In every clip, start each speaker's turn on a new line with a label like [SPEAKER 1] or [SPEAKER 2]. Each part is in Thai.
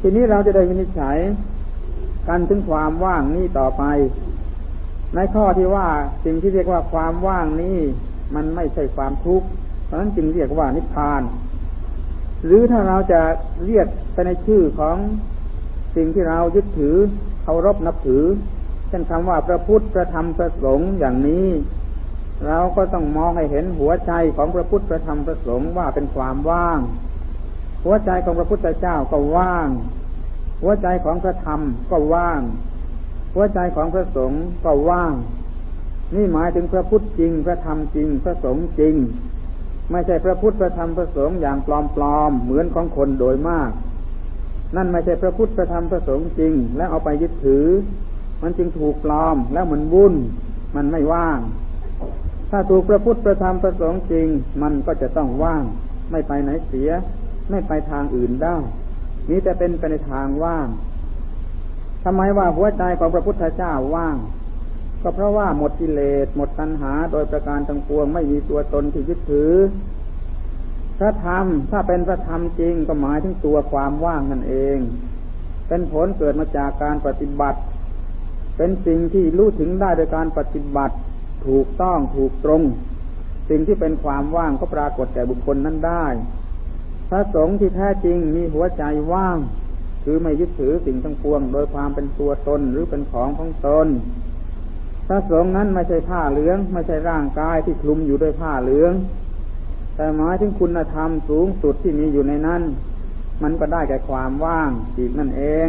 [SPEAKER 1] ทีนี้เราจะได้วินิจฉัยกันถึงความว่างนี้ต่อไป ในข้อที่ว่าสิ่งที่เรียกว่าความว่างนี้มันไม่ใช่ความทุกข์เพราะนั้นจึงเรียกว่านิพพาน หรือถ้าเราจะเรียกไปในชื่อของสิ่งที่เรายึดถือเคารพนับถือ เช่นคำว่าพระพุทธพระธรรมพระสงฆ์อย่างนี้ เราก็ต้องมองให้เห็นหัวใจของพระพุทธพระธรรมพระสงฆ์ว่าเป็นความว่าง หัวใจของพระพุทธเจ้าก็ว่าง หัวใจของพระธรรมก็ว่าง หัวใจของพระสงฆ์ก็ว่าง นี่หมายถึงพระพุทธจริง พระธรรมจริง พระสงฆ์จริง ไม่ใช่พระพุทธพระธรรมพระสงฆ์อย่างปลอมๆเหมือนของคนโดยมาก นั่นไม่ใช่พระพุทธพระธรรมพระสงฆ์จริง แล้วเอาไปยึดถือ มันจึงถูกปลอมแล้วมันวุ่น มันไม่ว่าง ถ้าถูกพระพุทธประธรรมประสงค์จริง มันก็จะต้องว่าง ไม่ไปไหนเสีย ไม่ไปทางอื่นได้นี้แต่เป็นไปในทางว่างทำไมว่าหัวใจของพระพุทธเจ้าว่าง ก็เพราะว่าหมดกิเลสหมดตัณหาโดยประการทั้งปวงไม่มีตัวตนที่ยึดถือ พระธรรมถ้าเป็นพระธรรมจริงก็หมายถึงตัวความว่างนั่นเอง เป็นผลเกิดมาจากการปฏิบัติ เป็นสิ่งที่รู้ถึงได้โดยการปฏิบัติถูกต้องถูกตรง สิ่งที่เป็นความว่างก็ปรากฏแก่บุคคลนั้นได้ พระสงฆ์ที่แท้จริงมีหัวใจว่าง คือไม่ยึดถือสิ่งทั้งปวง โดยความเป็นตัวตนหรือเป็นของของตน พระสงฆ์นั้นไม่ใช่ผ้าเหลือง ไม่ใช่ร่างกายที่คลุมอยู่ด้วยผ้าเหลือง แต่หมายถึงคุณธรรมสูงสุดที่มีอยู่ในนั้น มันก็ได้แก่ความว่างอีกนั่นเอง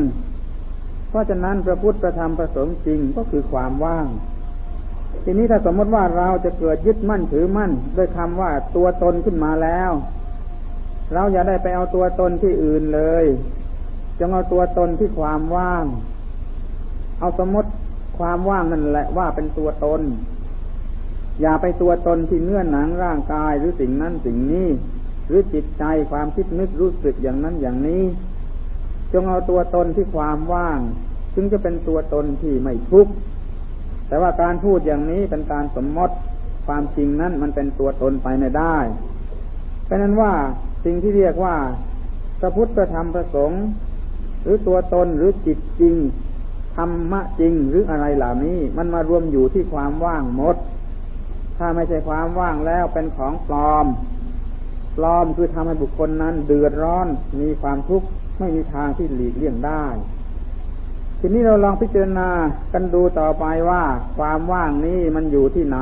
[SPEAKER 1] เพราะฉะนั้นพระพุทธประธรรมประสงค์จริงก็คือความว่างทีนี้ถ้าสมมติว่าเราจะเกิดยึดมั่นถือมั่น ด้วยคำว่าตัวตนขึ้นมาแล้ว เราอย่าได้ไปเอาตัวตนที่อื่นเลยจงเอาตัวตนที่ความว่าง เอาสมมติความว่างนั่นแหละว่าเป็นตัวตน อย่าไปตัวตนที่เนื้อหนังร่างกายหรือสิ่งนั้นสิ่งนี้ หรือจิตใจความคิดนึกรู้สึกอย่างนั้นอย่างนี้ จงเอาตัวตนที่ความว่างจึงจะเป็นตัวตนที่ไม่ทุกข์แต่ว่าการพูดอย่างนี้เป็นการสมมติความจริงนั้นมันเป็นตัวตนไปไม่ได้เพราะนั้นว่า สิ่งที่เรียกว่าพระพุทธธรรมประสงค์ หรือตัวตนหรือจิตจริงธรรมะจริงหรืออะไรเหล่านี้ มันมารวมอยู่ที่ความว่างหมด ถ้าไม่ใช่ความว่างแล้วเป็นของปลอม ปลอมคือทำให้บุคคลนั้นเดือดร้อนมีความทุกข์ไม่มีทางที่หลีกเลี่ยงได้ ทีนี้เราลองพิจารณากันดูต่อไปว่า ความว่างนี้มันอยู่ที่ไหน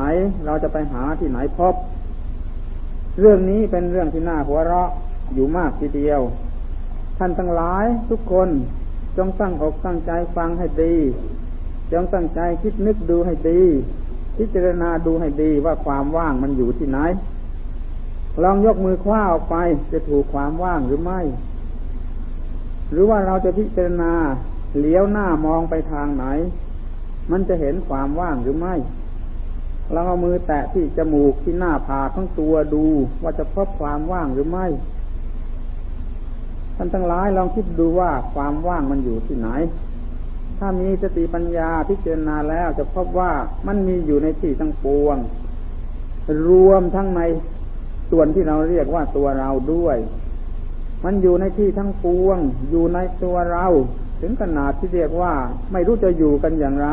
[SPEAKER 1] เราจะไปหาที่ไหนพบ เรื่องนี้เป็นเรื่องที่น่าหัวเราะอยู่มากทีเดียว ท่านทั้งหลายทุกคนจงตั้งอกตั้งใจฟังให้ดี จงตั้งใจคิดนึกดูให้ดี พิจารณาดูให้ดีว่าความว่างมันอยู่ที่ไหน ลองยกมือคว้าออกไปจะถูกความว่างหรือไม่ หรือว่าเราจะพิจารณาเลี้ยวหน้ามองไปทางไหน มันจะเห็นความว่างหรือไม่ เราเอามือแตะที่จมูกที่หน้าผากทั้งตัวดูว่าจะพบความว่างหรือไม่ ท่านทั้งหลายลองคิดดูว่าความว่างมันอยู่ที่ไหน ถ้ามีสติปัญญาพิจารณาแล้วจะพบว่ามันมีอยู่ในที่ทั้งปวง รวมทั้งในส่วนที่เราเรียกว่าตัวเราด้วย มันอยู่ในที่ทั้งปวง อยู่ในตัวเรา ถึงขนาดที่เรียกว่าไม่รู้จะอยู่กันอย่างไร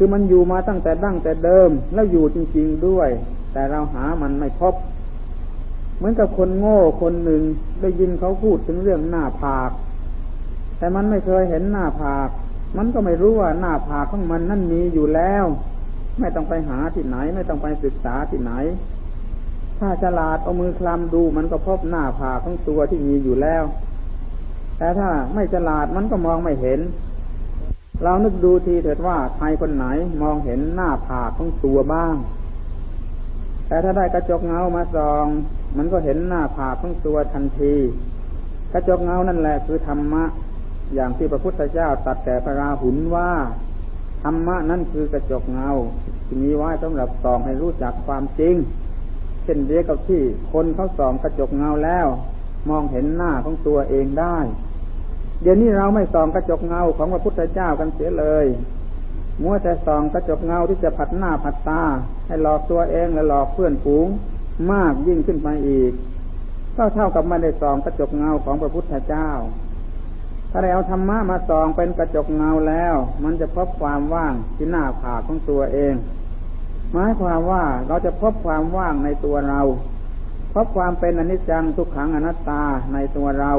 [SPEAKER 1] คือมันอยู่มาตั้งแต่ดั้งแต่เดิม แล้วอยู่จริง ๆด้วย แต่เราหามันไม่พบ เหมือนกับคนโง่คนหนึ่งได้ยินเขาพูดถึงเรื่องหน้าผาก แต่มันไม่เคยเห็นหน้าผาก มันก็ไม่รู้ว่าหน้าผากของมันนั่นมีอยู่แล้ว ไม่ต้องไปหาที่ไหน ไม่ต้องไปศึกษาที่ไหน ถ้าฉลาดเอามือคลำดู มันก็พบหน้าผากของตัวที่มีอยู่แล้ว แต่ถ้าไม่ฉลาดมันก็มองไม่เห็น เรานึกดูทีเถิดว่าใครคนไหนมองเห็นหน้าผากของตัวบ้าง แต่ถ้าได้กระจกเงามาส่อง มันก็เห็นหน้าผากของตัวทันที กระจกเงานั่นแหละคือธรรมะ อย่างที่พระพุทธเจ้าตัดแก่พระราหุลว่าธรรมะนั่นคือกระจกเงาที่มีไว้สำหรับส่องให้รู้จักความจริง เช่นเดียวกับที่คนเขาส่องกระจกเงาแล้ว มองเห็นหน้าของตัวเองได้ เดี๋ยวนี้เราไม่ส่องกระจกเงาของพระพุทธเจ้ากันเสียเลยมัวแต่ส่องกระจกเงาที่จะผัดหน้าผัดตา ให้หลอกตัวเองและหลอกเพื่อนฝูงมากยิ่งขึ้นไปอีก ก็เท่ากับไม่ได้ส่องกระจกเงาของพระพุทธเจ้า ถ้าเราเอาธรรมะมาส่องเป็นกระจกเงาแล้ว มันจะพบความว่างที่หน้าผากของตัวเอง หมายความว่าเราจะพบความว่างในตัวเรา พบความเป็นอนิจจังทุกขังอนัตตาในตัวเรา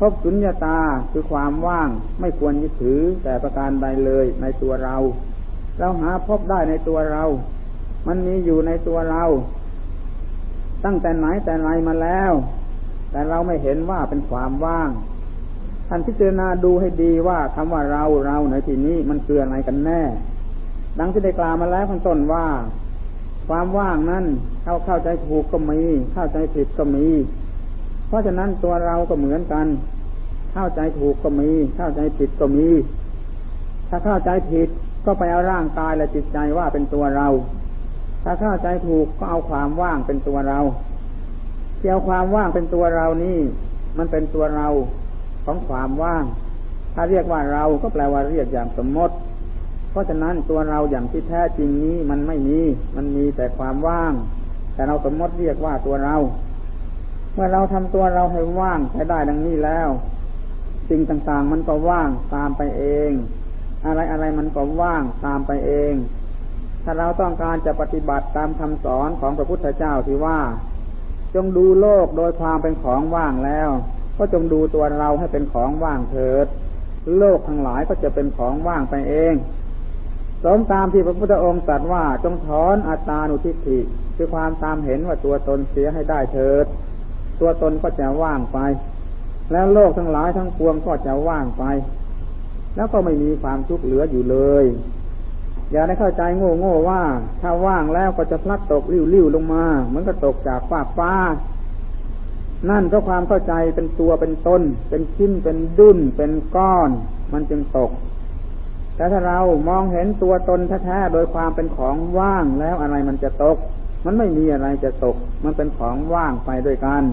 [SPEAKER 1] พบสุญญาตาคือความว่างไม่ควรยึดถือแต่ประการใดเลยในตัวเรา เราหาพบได้ในตัวเรา มันมีอยู่ในตัวเรา ตั้งแต่ไหนแต่ไรมาแล้ว แต่เราไม่เห็นว่าเป็นความว่างท่านพิจารณาดูให้ดีว่าคำว่าเราเราในที่นี้มันคืออะไรกันแน่ ดังที่ได้กล่าวมาแล้วข้างต้นว่า ความว่างนั้นเข้าเข้าใจถูกก็มี เข้าใจผิดก็มี เพราะฉะนั้นตัวเราก็เหมือนกัน เข้าใจถูกก็มี เข้าใจผิดก็มี ถ้าเข้าใจผิดก็ไปเอาร่างกายและจิตใจว่าเป็นตัวเรา ถ้าเข้าใจถูกก็เอาความว่างเป็นตัวเราเกี่ยวความว่างเป็นตัวเรานี่ มันเป็นตัวเราของความว่าง ถ้าเรียกว่าเราก็แปลว่าเรียกอย่างสมมติ เพราะฉะนั้นตัวเราอย่างที่แท้จริงนี้มันไม่มี มันมีแต่ความว่าง แต่เราสมมติเรียกว่าตัวเรา เมื่อเราทำตัวเราให้ว่างใช้ได้ดังนี้แล้ว สิ่งต่างๆ มันก็ว่างตามไปเอง อะไรอะไรมันก็ว่างตามไปเอง ถ้าเราต้องการจะปฏิบัติตามคำสอนของพระพุทธเจ้าที่ว่า จงดูโลกโดยความเป็นของว่างแล้ว ก็จงดูตัวเราให้เป็นของว่างเถิด โลกทั้งหลายก็จะเป็นของว่างไปเองสมตามที่พระพุทธองค์ตรัสว่าจงถอนอัตตานุทิฏฐิคือความตามเห็นว่าตัวตนเสียให้ได้เถิด ตัวตนก็จะว่างไป แล้วโลกทั้งหลายทั้งปวงก็จะว่างไป แล้วก็ไม่มีความทุกข์เหลืออยู่เลย อย่าได้เข้าใจโง่โง่ว่า ถ้าว่างแล้วก็จะพลัดตกริ้วริ้วลงมาเหมือนกับตกจากฟ้าฟ้า นั่นเพราะความเข้าใจเป็นตัวเป็นตนเป็นชิ้นเป็นดุนเป็นก้อน มันจึงตกแต่ถ้าเรามองเห็นตัวตนแท้ๆโดยความเป็นของว่างแล้วอะไรมันจะตก มันไม่มีอะไรจะตก มันเป็นของว่างไปด้วยกัน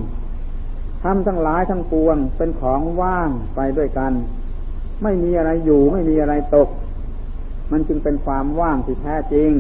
[SPEAKER 1] ทำทั้งหลายทั้งปวง เป็นของว่างไปด้วยกัน ไม่มีอะไรอยู่ไม่มีอะไรตก มันจึงเป็นความว่างที่แท้จริง